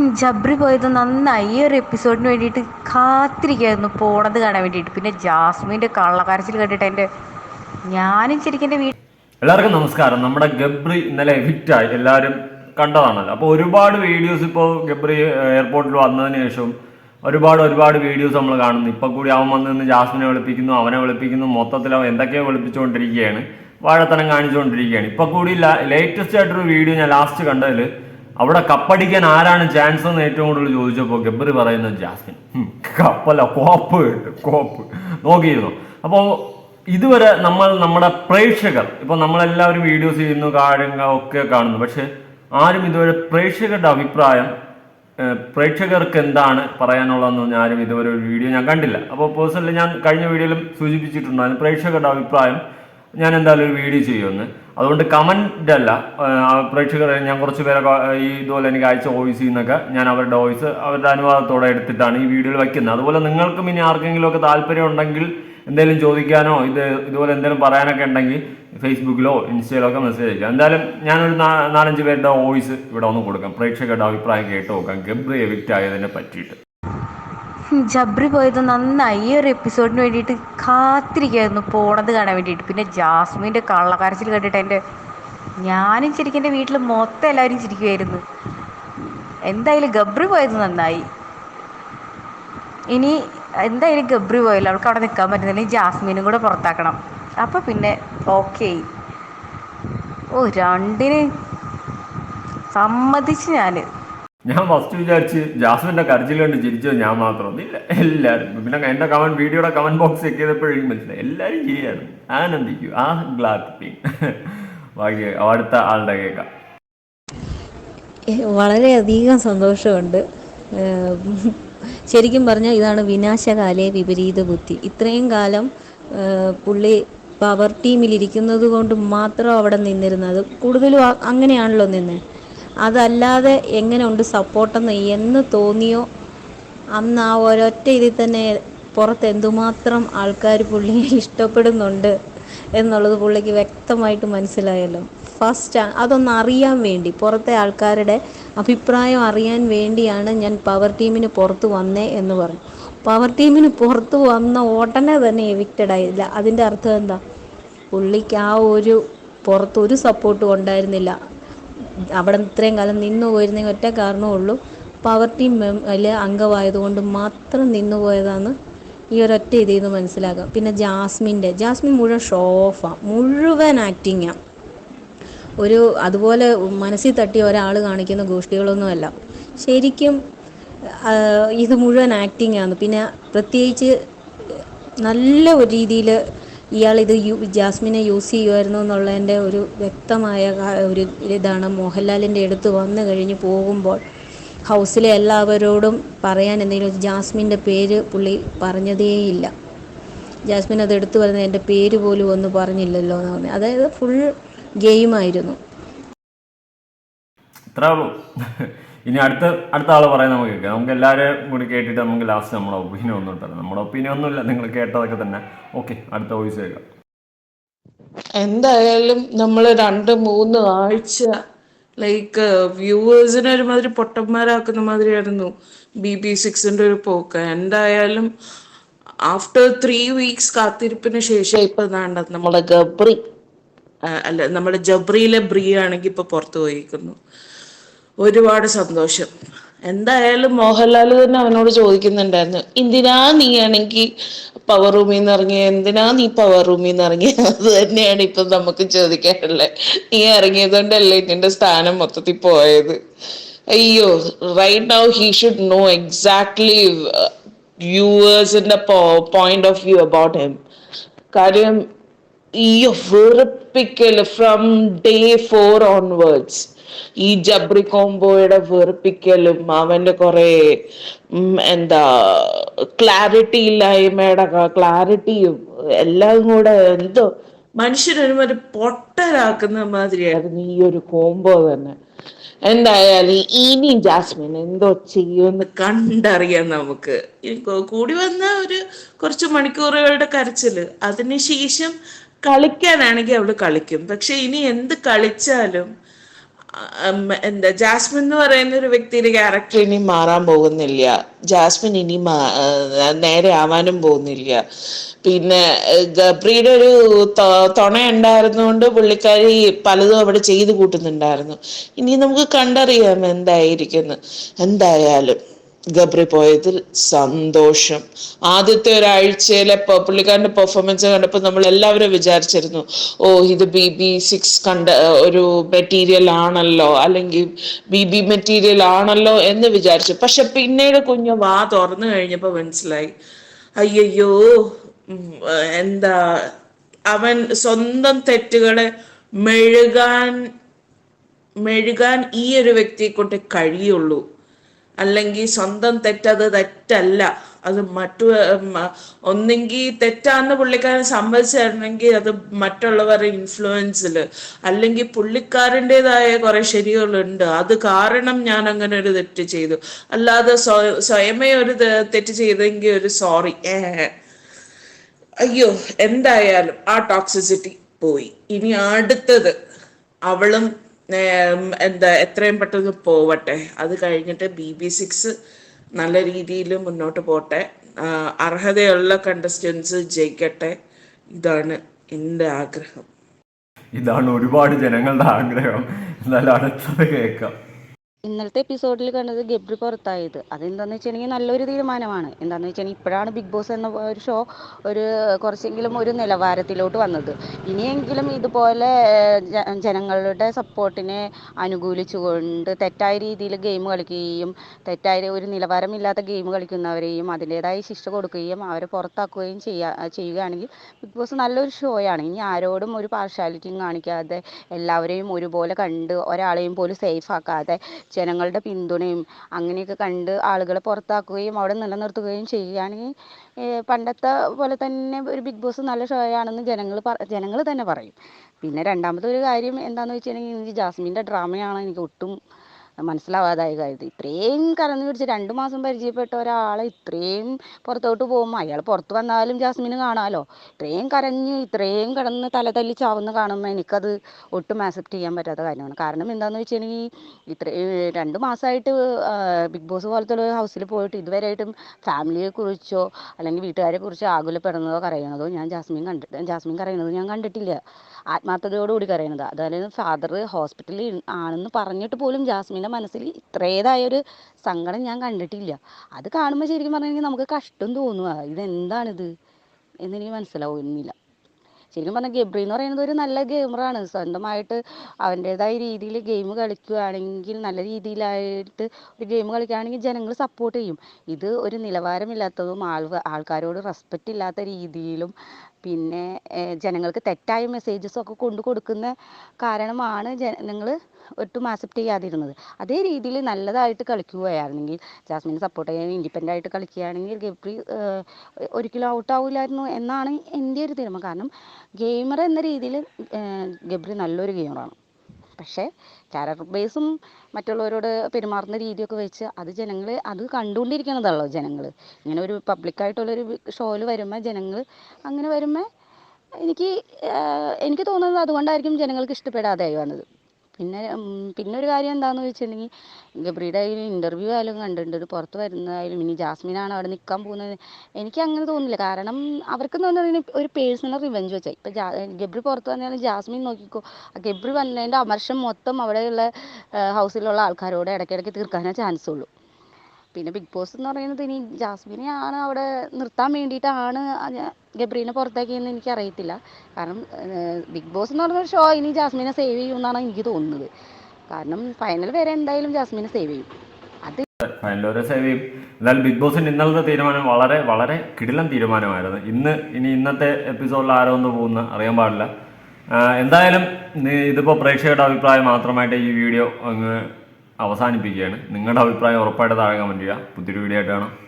ജബ്രി പോയത് നന്നായി. ഈ ഒരു എപ്പിസോഡിന് വേണ്ടിയിട്ട് കാത്തിരിക്കുകയായിരുന്നു. പോണത് കാണാൻ വേണ്ടിയിട്ട്. പിന്നെ ജാസ്മിന്റെ കള്ളക്കരച്ചിൽ കേട്ടിട്ട് എന്റെ ഞാനും ശരിക്കും എന്റെ വീട്ടിൽ എല്ലാവർക്കും നമസ്കാരം. നമ്മുടെ ഗബ്രി ഇന്നലെ എവിക്റ്റായി എല്ലാവരും കണ്ടതാണല്ലോ. അപ്പോൾ ഒരുപാട് വീഡിയോസ് ഇപ്പോൾ ഗബ്രി എയർപോർട്ടിൽ വന്നതിന് ശേഷം ഒരുപാട് ഒരുപാട് വീഡിയോസ് നമ്മൾ കാണുന്നു. ഇപ്പം കൂടി അവൻ വന്ന് നിന്ന് ജാസ്മിനെ വിളിപ്പിക്കുന്നു അവനെ വിളിപ്പിക്കുന്നു. മൊത്തത്തിൽ അവൻ എന്തൊക്കെയോ വിളിപ്പിച്ചുകൊണ്ടിരിക്കുകയാണ്. വാഴത്തനം കാണിച്ചുകൊണ്ടിരിക്കുകയാണ്. ഇപ്പം കൂടി ലേറ്റസ്റ്റ് ആയിട്ടൊരു വീഡിയോ ഞാൻ ലാസ്റ്റ് കണ്ടതിൽ അവിടെ കപ്പടിക്കാൻ ആരാണ് ചാൻസ് എന്ന് ഏറ്റവും കൂടുതൽ ചോദിച്ചപ്പോൾ ഗബ്രി പറയുന്നത് ജാസ്മിൻ. കപ്പല കോപ്പ് കിട്ടും കോപ്പ്. നോക്കിയിരുന്നു? അപ്പോൾ ഇതുവരെ നമ്മൾ നമ്മുടെ പ്രേക്ഷകർ ഇപ്പോൾ നമ്മളെല്ലാവരും വീഡിയോസ് ചെയ്യുന്നു കാര്യങ്ങൾ ഒക്കെ കാണുന്നു. പക്ഷേ ആരും ഇതുവരെ പ്രേക്ഷകരുടെ അഭിപ്രായം പ്രേക്ഷകർക്ക് എന്താണ് പറയാനുള്ളതെന്ന് ആരും ഇതുവരെ ഒരു വീഡിയോ ഞാൻ കണ്ടില്ല. അപ്പോൾ പേഴ്സണലി ഞാൻ കഴിഞ്ഞ വീഡിയോയിലും സൂചിപ്പിച്ചിട്ടുണ്ടായിരുന്നു പ്രേക്ഷകരുടെ അഭിപ്രായം ഞാൻ എന്തായാലും ഒരു വീഡിയോ ചെയ്യുമെന്ന്. അതുകൊണ്ട് കമന്റ് അല്ല പ്രേക്ഷകർ ഞാൻ കുറച്ച് പേരെ ഈ ഇതുപോലെ എനിക്ക് അയച്ച വോയിസിൽ നിന്നൊക്കെ ഞാൻ അവരുടെ വോയിസ് അവരുടെ അനുവാദത്തോടെ എടുത്തിട്ടാണ് ഈ വീഡിയോയിൽ വയ്ക്കുന്നത്. അതുപോലെ നിങ്ങൾക്കും ഇനി ആർക്കെങ്കിലുമൊക്കെ താല്പര്യം ഉണ്ടെങ്കിൽ എന്തെങ്കിലും ചോദിക്കാനോ ഇത് ഇതുപോലെ എന്തെങ്കിലും പറയാനൊക്കെ ഉണ്ടെങ്കിൽ ഫേസ്ബുക്കിലോ ഇൻസ്റ്റയിലോ ഒക്കെ മെസ്സേജ് അയക്കാം. എന്തായാലും ഞാനൊരു നാലഞ്ച് പേരുടെ വോയിസ് ഇവിടെ ഒന്ന് കൊടുക്കാം. പ്രേക്ഷകരുടെ അഭിപ്രായം കേട്ട് നോക്കാം. ഗബ്രി എവിക്റ്റ് ആയതിനെ പറ്റിയിട്ട്. ജബ്രി പോയത് നന്നായി. ഈ ഒരു എപ്പിസോഡിന് വേണ്ടിയിട്ട് കാത്തിരിക്കുകയായിരുന്നു. പോണത് കാണാൻ വേണ്ടിയിട്ട്. പിന്നെ ജാസ്മിന്റെ കള്ളക്കരച്ചിൽ കേട്ടിട്ട് എന്റെ ഞാനും ശരിക്കും എന്റെ വീട്ടിൽ മൊത്തം എല്ലാവരും ചിരിക്കുമായിരുന്നു എന്തായാലും ഗബ്രി പോയത് നന്നായി. ഇനി എന്തായാലും ഗബ്രി പോയല്ലോ. അവൾക്ക് അവിടെ നിൽക്കാൻ പറ്റുന്നില്ല. ജാസ്മിനും കൂടെ പുറത്താക്കണം. അപ്പോൾ പിന്നെ ഓക്കെ ഓ രണ്ടിന് സമ്മതിച്ച് ഞാൻ ഞാൻ ഫസ്റ്റ് വിചാരിച്ച് ജാസ്മിന്റെ കരച്ചിൽ കണ്ട് ചിരിച്ചത് ഞാൻ മാത്രം. ഇല്ല എല്ലാവരും പിന്നെ എന്റെ കമന്റ് വീഡിയോയുടെ കമന്റ് ബോക്സ് ചെക്ക് ചെയ്തപ്പോഴേക്കും മനസ്സിലായി. എല്ലാവരും ചെയ്യാണ് ആനന്ദിക്കൂ ആ ഗ്ലാത്ത് ബാക്കി അടുത്ത ആളുടെ കേൾക്കാം ഏ, വളരെയധികം സന്തോഷമുണ്ട്. ശരിക്കും പറഞ്ഞാൽ ഇതാണ് വിനാശകാലേ വിപരീത ബുദ്ധി. ഇത്രയും കാലം പുള്ളി പവർ ടീമിലിരിക്കുന്നത് കൊണ്ട് മാത്രം അവിടെ നിന്നിരുന്നത്. കൂടുതലും അങ്ങനെയാണല്ലോ നിന്ന്. അതല്ലാതെ എങ്ങനെ ഉണ്ട് സപ്പോർട്ടെന്ന് എന്ന് തോന്നിയോ? അന്ന് ആ ഒരൊറ്റ ഇതിൽ തന്നെ പുറത്ത് എന്തുമാത്രം ആൾക്കാർ പുള്ളിയെ ഇഷ്ടപ്പെടുന്നുണ്ട് എന്നുള്ളത് പുള്ളിക്ക് വ്യക്തമായിട്ട് മനസ്സിലായല്ലോ. ഫസ്റ്റ് അതൊന്ന് അറിയാൻ വേണ്ടി പുറത്തെ ആൾക്കാരുടെ അഭിപ്രായം അറിയാൻ വേണ്ടിയാണ് ഞാൻ പവർ ടീമിന് പുറത്ത് വന്നേ എന്ന് പറഞ്ഞു. പവർ ടീമിന് പുറത്ത് വന്ന ഉടനെ തന്നെ എവിക്റ്റഡ് ആയില്ല. അതിന്റെ അർത്ഥം എന്താ? പുള്ളിക്ക് ആ ഒരു പുറത്ത് ഒരു സപ്പോർട്ടും ഉണ്ടായിരുന്നില്ല. അവിടെ ഇത്രയും കാലം നിന്നു പോയിരുന്നെങ്കിൽ ഒറ്റ കാരണമേ ഉള്ളൂ. പവർ ടീം അതിൽ അംഗമായതുകൊണ്ട് മാത്രം നിന്നു പോയതാണ് ഈ ഒരൊറ്റ ഇതിൽ നിന്ന് മനസ്സിലാക്കാം. പിന്നെ ജാസ്മിന്റെ ജാസ്മിൻ മുഴുവൻ ഷോ ഓഫാണ് മുഴുവൻ ആക്ടിങ്ങാണ് ഒരു അതുപോലെ മനസ്സിൽ തട്ടിയ ഒരാൾ കാണിക്കുന്ന ഗോഷ്ടികളൊന്നുമല്ല. ശരിക്കും ഇത് മുഴുവൻ ആക്ടിങ് ആണ്. പിന്നെ പ്രത്യേകിച്ച് നല്ല ഒരു രീതിയിൽ ഇയാൾ ഇത് യു ജാസ്മിനെ യൂസ് ചെയ്യുമായിരുന്നു എന്നുള്ളതിന്റെ ഒരു വ്യക്തമായ ഒരു ഇതാണ്. മോഹൻലാലിന്റെ അടുത്ത് വന്നു കഴിഞ്ഞ് പോകുമ്പോൾ ഹൗസിലെ എല്ലാവരോടും പറയാൻ എന്തെങ്കിലും ജാസ്മിന്റെ പേര് പുള്ളി പറഞ്ഞതേയില്ല. ജാസ്മിൻ അത് എടുത്തു പറയുന്നത് എന്റെ പേര് പോലും ഒന്നും പറഞ്ഞില്ലല്ലോ എന്ന് പറഞ്ഞു. അതായത് ഫുൾ ഗെയിമായിരുന്നു. ഇനി അടുത്ത അടുത്ത ആൾ പറയാൻ നമുക്ക് കേൾക്കാം. നമുക്ക് എല്ലാവരെയും കൂടി കേട്ടിട്ട് നമുക്ക് ലാസ്റ്റ് നമ്മുടെ ഒപ്പീനിയൻ ഒന്നും ഇട്ടത് നമ്മുടെ ഒപ്പീനിയൻ ഒന്നുമില്ല നിങ്ങൾ കേട്ടതൊക്കെ തന്നെ. ഓക്കെ അടുത്ത വോയിസ് കേൾക്കാം. എന്തായാലും നമ്മൾ രണ്ട് മൂന്ന് ആഴ്ച ലൈക്ക് വ്യൂവേഴ്സിനെ ഒരുമാതിരി പൊട്ടന്മാരാക്കുന്ന മാതിരിയായിരുന്നു ബി ബി സിക്സിന്റെ ഒരു പോക്ക്. എന്തായാലും ആഫ്റ്റർ ത്രീ വീക്സ് കാത്തിരിപ്പിന് ശേഷം ഇപ്പൊ വേണ്ട നമ്മളെ ഗബ്രി അല്ല നമ്മുടെ ജബ്രിയിലെ ബ്രീ ആണെങ്കിൽ ഇപ്പൊ പുറത്തു പോയിരിക്കുന്നു. ഒരുപാട് സന്തോഷം. എന്തായാലും മോഹൻലാൽ തന്നെ അവനോട് ചോദിക്കുന്നുണ്ടായിരുന്നു എന്തിനാ നീ ആണെങ്കിൽ പവർ റൂമിൽ നിന്ന് ഇറങ്ങിയ എന്തിനാ നീ പവർ റൂമിൽ നിന്ന് ഇറങ്ങിയ അത് തന്നെയാണ് ഇപ്പൊ നമുക്ക് ചോദിക്കാനുള്ളത് നീ ഇറങ്ങിയത് കൊണ്ടല്ലേ നിന്റെ സ്ഥാനം മൊത്തത്തിൽ പോയത്? അയ്യോ right now he should know exactly വ്യൂവേഴ്സിന്റെ point of view about him കാര്യം ഈ വെറുപ്പിക്കൽ ഫ്രം ഡേ ഫോർ ഓൺവേർഡ്സ് ഈ ജബ്രി കോംബോയുടെ വെറുപ്പിക്കലും അവന്റെ കുറെ എന്താ ക്ലാരിറ്റി ഇല്ലായ്മയുടെ ക്ലാരിറ്റിയും എല്ലാം കൂടെ എന്തോ മനുഷ്യനൊരുമാതിരി പൊട്ടരാക്കുന്ന മാതിരിയായിരുന്നു ഈ ഒരു കോംബോ തന്നെ. എന്തായാലും ഇനി ജാസ്മിൻ എന്തോ ചെയ്യുമെന്ന് കണ്ടറിയാം നമുക്ക്. കൂടി വന്ന ഒരു കുറച്ച് മണിക്കൂറുകളുടെ കരച്ചിൽ. അതിനുശേഷം കളിക്കാനാണെങ്കിൽ അവൾ കളിക്കും. പക്ഷെ ഇനി എന്ത് കളിച്ചാലും എന്താ ജാസ്മിൻ എന്ന് പറയുന്ന ഒരു വ്യക്തിയുടെ ക്യാരക്ടർ ഇനി മാറാൻ പോകുന്നില്ല. ജാസ്മിൻ ഇനി നേരെ ആവാനും പോകുന്നില്ല. പിന്നെ ഗബ്രിയുടെ ഒരു തുണ ഉണ്ടായിരുന്നുകൊണ്ട് പുള്ളിക്കാരി പലതും അവിടെ ചെയ്തു കൂട്ടുന്നുണ്ടായിരുന്നു. ഇനി നമുക്ക് കണ്ടറിയാം എന്തായിരിക്കുന്നു. എന്തായാലും. ഗബ്രി പോയതിൽ സന്തോഷം. ആദ്യത്തെ ഒരാഴ്ചയിലെ പുള്ളിക്കാരന്റെ പെർഫോമൻസ് കണ്ടപ്പോൾ നമ്മൾ എല്ലാവരും വിചാരിച്ചിരുന്നു ഓ ഇത് ബി ബി സിക്സ് കണ്ട ഒരു മെറ്റീരിയൽ ആണല്ലോ അല്ലെങ്കിൽ ബി ബി മെറ്റീരിയൽ ആണല്ലോ എന്ന് വിചാരിച്ചു. പക്ഷെ പിന്നീട് കുഞ്ഞു വാ തുറന്നു കഴിഞ്ഞപ്പോൾ മനസ്സിലായി അയ്യോ എന്താ അവൻ സ്വന്തം തെറ്റുകളെ മെഴുകാൻ മെഴുകാൻ ഈ ഒരു വ്യക്തിയെ കൊണ്ട് കഴിയുള്ളൂ. അല്ലെങ്കിൽ സ്വന്തം തെറ്റത് തെറ്റല്ല. അത് മറ്റു ഒന്നെങ്കിൽ തെറ്റാന്ന് പുള്ളിക്കാരൻ സമ്മതിച്ചായിരുന്നെങ്കിൽ അത് മറ്റുള്ളവരുടെ ഇൻഫ്ലുവൻസിൽ അല്ലെങ്കിൽ പുള്ളിക്കാരന്റെതായ കുറെ ശരികളുണ്ട്. അത് കാരണം ഞാൻ അങ്ങനെ ഒരു തെറ്റ് ചെയ്തു. അല്ലാതെ സ്വ- സ്വയമേ ഒരു തെറ്റ് ചെയ്തെങ്കിൽ ഒരു സോറി അയ്യോ എന്തായാലും ആ ടോക്സിസിറ്റി പോയി. ഇനി അടുത്തത്. അവളും എന്താ എത്രയും പെട്ടെന്ന് പോവട്ടെ. അത് കഴിഞ്ഞിട്ട് ബി ബി സിക്സ് നല്ല രീതിയിൽ മുന്നോട്ട് പോട്ടെ. അർഹതയുള്ള കണ്ടസ്റ്റൻസ് ജയിക്കട്ടെ. ഇതാണ് എന്റെ ആഗ്രഹം. ഇതാണ് ഒരുപാട് ജനങ്ങളുടെ ആഗ്രഹം. എന്നാലും അടുത്തത് കേൾക്കാം. ഇന്നലത്തെ എപ്പിസോഡിൽ കണ്ടത് ഗബ്രി പുറത്തായത്. അതെന്താണെന്ന് വെച്ചിട്ടുണ്ടെങ്കിൽ നല്ലൊരു തീരുമാനമാണ്. എന്താണെന്ന് വെച്ചിട്ടുണ്ടെങ്കിൽ ഇപ്പോഴാണ് ബിഗ് ബോസ് എന്ന ഒരു ഷോ ഒരു കുറച്ചെങ്കിലും ഒരു നിലവാരത്തിലോട്ട് വന്നത്. ഇനിയെങ്കിലും ഇതുപോലെ ജനങ്ങളുടെ സപ്പോർട്ടിനെ അനുകൂലിച്ചുകൊണ്ട് തെറ്റായ രീതിയിൽ ഗെയിം കളിക്കുകയും തെറ്റായ ഒരു നിലവാരമില്ലാത്ത ഗെയിം കളിക്കുന്നവരെയും അതിന്റെതായ ശിക്ഷ കൊടുക്കുകയും അവരെ പുറത്താക്കുകയും ചെയ്യാ ചെയ്യുകയാണെങ്കിൽ ബിഗ് ബോസ് നല്ലൊരു ഷോയാണ്. ഇനി ആരോടും ഒരു പാർഷ്യാലിറ്റിയും കാണിക്കാതെ എല്ലാവരെയും ഒരുപോലെ കണ്ട് ഒരാളെയും പോലും സേഫ് ആക്കാതെ ജനങ്ങളുടെ പിന്തുണയും അങ്ങനെയൊക്കെ കണ്ട് ആളുകളെ പുറത്താക്കുകയും അവിടെ നിലനിർത്തുകയും ചെയ്യുകയാണെങ്കിൽ പണ്ടത്തെ പോലെ തന്നെ ഒരു ബിഗ് ബോസ് നല്ല ഷോ ആണെന്ന് ജനങ്ങൾ ജനങ്ങൾ തന്നെ പറയും. പിന്നെ രണ്ടാമത്തെ ഒരു കാര്യം എന്താണെന്ന് വെച്ചിട്ടുണ്ടെങ്കിൽ ജാസ്മിന്റെ ഡ്രാമയാണ് എനിക്ക് ഒട്ടും മനസ്സിലാവാതായ കാര്യം ഇത്രയും കറന്നു പിടിച്ച് രണ്ട് മാസം പരിചയപ്പെട്ട ഒരാളെ ഇത്രയും പുറത്തോട്ട് പോകുമ്പോൾ അയാൾ പുറത്ത് വന്നാലും ജാസ്മിന് കാണാമല്ലോ ഇത്രയും കരഞ്ഞ് ഇത്രയും കിടന്ന് തല തല്ലി ചാവുന്ന കാണുമ്പോൾ എനിക്കത് ഒട്ടും ആക്സെപ്റ്റ് ചെയ്യാൻ പറ്റാത്ത കാര്യമാണ്. കാരണം എന്താണെന്ന് വെച്ചിട്ടുണ്ടെങ്കിൽ ഇത്ര രണ്ടു മാസമായിട്ട് ബിഗ് ബോസ് പോലത്തെ ഒരു ഹൗസിൽ പോയിട്ട് ഇതുവരെയായിട്ടും ഫാമിലിയെ കുറിച്ചോ അല്ലെങ്കിൽ വീട്ടുകാരെ കുറിച്ചോ ആകുലപ്പെടുന്നതോ കരയണതോ ഞാൻ ജാസ്മിൻ കണ്ടിട്ട് ജാസ്മിൻ കരയണത് ഞാൻ കണ്ടിട്ടില്ല. ആത്മാർത്ഥതയോടുകൂടി കരയണത്. അതായത് ഫാദർ ഹോസ്പിറ്റലിൽ ആണെന്ന് പറഞ്ഞിട്ട് പോലും ജാസ്മിന്റെ മനസ്സിൽ ഇത്രേതായൊരു സങ്കടം ഞാൻ കണ്ടിട്ടില്ല. അത് കാണുമ്പോൾ ശരിക്കും പറഞ്ഞെങ്കിൽ നമുക്ക് കഷ്ടം തോന്നുക ഇതെന്താണിത്? എന്നെനിക്ക് മനസ്സിലാവുന്നില്ല. ശരിക്കും പറഞ്ഞാൽ ഗബ്രി എന്ന് പറയുന്നത് ഒരു നല്ല ഗെയിമറാണ്. സ്വന്തമായിട്ട് അവന്റേതായ രീതിയിൽ ഗെയിം കളിക്കുകയാണെങ്കിൽ നല്ല രീതിയിലായിട്ട് ഒരു ഗെയിം കളിക്കുകയാണെങ്കിൽ ജനങ്ങൾ സപ്പോർട്ട് ചെയ്യും. ഇത് ഒരു നിലവാരമില്ലാത്തതും ആൾ ആൾക്കാരോട് റെസ്പെക്റ്റ് ഇല്ലാത്ത രീതിയിലും പിന്നെ ജനങ്ങൾക്ക് തെറ്റായ മെസ്സേജസ് ഒക്കെ കൊണ്ടു കൊടുക്കുന്ന കാരണമാണ് ജനങ്ങൾ ഒട്ടും ആക്സെപ്റ്റ് ചെയ്യാതിരുന്നത്. അതേ രീതിയിൽ നല്ലതായിട്ട് കളിക്കുകയായിരുന്നെങ്കിൽ ജാസ്മിനെ സപ്പോർട്ട് ചെയ്യാൻ ഇൻഡിപെൻഡന്റ് ആയിട്ട് കളിക്കുകയാണെങ്കിൽ ഗബ്രി ഒരിക്കലും ഔട്ട് ആവില്ലായിരുന്നു എന്നാണ് എന്റെ ഒരു തീരുമാനം. കാരണം ഗെയിമർ എന്ന രീതിയിൽ ഗബ്രി നല്ലൊരു ഗെയിമറാണ് പക്ഷേ ക്യാരക്ടർ ബേസും മറ്റുള്ളവരോട് പെരുമാറുന്ന രീതിയൊക്കെ വെച്ച് അത് ജനങ്ങൾ അത് കണ്ടുകൊണ്ടിരിക്കണതല്ലോ ജനങ്ങൾ ഇങ്ങനെ ഒരു പബ്ലിക്കായിട്ടുള്ളൊരു ഷോയിൽ വരുമ്പോൾ ജനങ്ങൾ അങ്ങനെ വരുമ്പോൾ എനിക്ക് എനിക്ക് തോന്നുന്നത് അതുകൊണ്ടായിരിക്കും ജനങ്ങൾക്ക് ഇഷ്ടപ്പെടാതെയായി വന്നത്. പിന്നെ പിന്നെ ഒരു കാര്യം എന്താണെന്ന് വെച്ചിട്ടുണ്ടെങ്കിൽ ഗബ്രിയുടെ ഒരു ഇന്റർവ്യൂ ആയാലും കണ്ടിട്ടുണ്ട്. പുറത്ത് വരുന്നതായാലും ഇനി ജാസ്മിനാണ് അവിടെ നിൽക്കാൻ പോകുന്നത്. എനിക്ക് അങ്ങനെ തോന്നുന്നില്ല. കാരണം അവർക്ക് തോന്നുന്നത് ഒരു പേഴ്സണൽ റിവെഞ്ച് വെച്ചാൽ ഇപ്പൊ ഗബ്രി പുറത്ത് വന്നാലും ജാസ്മിൻ നോക്കിക്കോ ഗബ്രി വന്നതിന്റെ അമർഷം മൊത്തം അവിടെയുള്ള ഹൗസിലുള്ള ആൾക്കാരോട് ഇടയ്ക്കിടയ്ക്ക് തീർക്കാനേ ചാൻസ് ഉള്ളൂ. പിന്നെ ബിഗ് ബോസ് എന്ന് പറയുന്നത് ഇനി ജാസ്മിനെ ആണ് അവിടെ നിർത്താൻ വേണ്ടിയിട്ടാണ് ഗബ്രീനെ പുറത്താക്കിയെന്ന് എനിക്കറിയത്തില്ല. കാരണം ബിഗ് ബോസ് എന്ന് പറയുന്ന ഷോ ഇനി ജാസ്മിനെ സേവ് ചെയ്യുമെന്നാണ് എനിക്ക് തോന്നുന്നത്. കാരണം ഫൈനൽ വരെ എന്തായാലും ജാസ്മിനെ സേവ് ചെയ്യും. അത് ഫൈനൽ വരെ സേവ് ചെയ്യും. എന്നാൽ ബിഗ് ബോസിന്റെ ഇന്നലത്തെ തീരുമാനം വളരെ വളരെ കിടിലൻ തീരുമാനമായിരുന്നു. ഇന്ന് ഇനി ഇന്നത്തെ എപ്പിസോഡിൽ ആരോ ഒന്ന് പോകുന്ന അറിയാൻ പാടില്ല. എന്തായാലും ഇതിപ്പോ ഇതിപ്പോൾ പ്രേക്ഷകരുടെ അഭിപ്രായം മാത്രമായിട്ട് ഈ വീഡിയോ അങ്ങ് അവസാനിപ്പിക്കുകയാണ്. നിങ്ങളുടെ അഭിപ്രായം ഉറപ്പായിട്ട് താഴെ കമന്റ് ചെയ്യുക. പുതിയൊരു വീഡിയോ ആയിട്ട് കാണാം.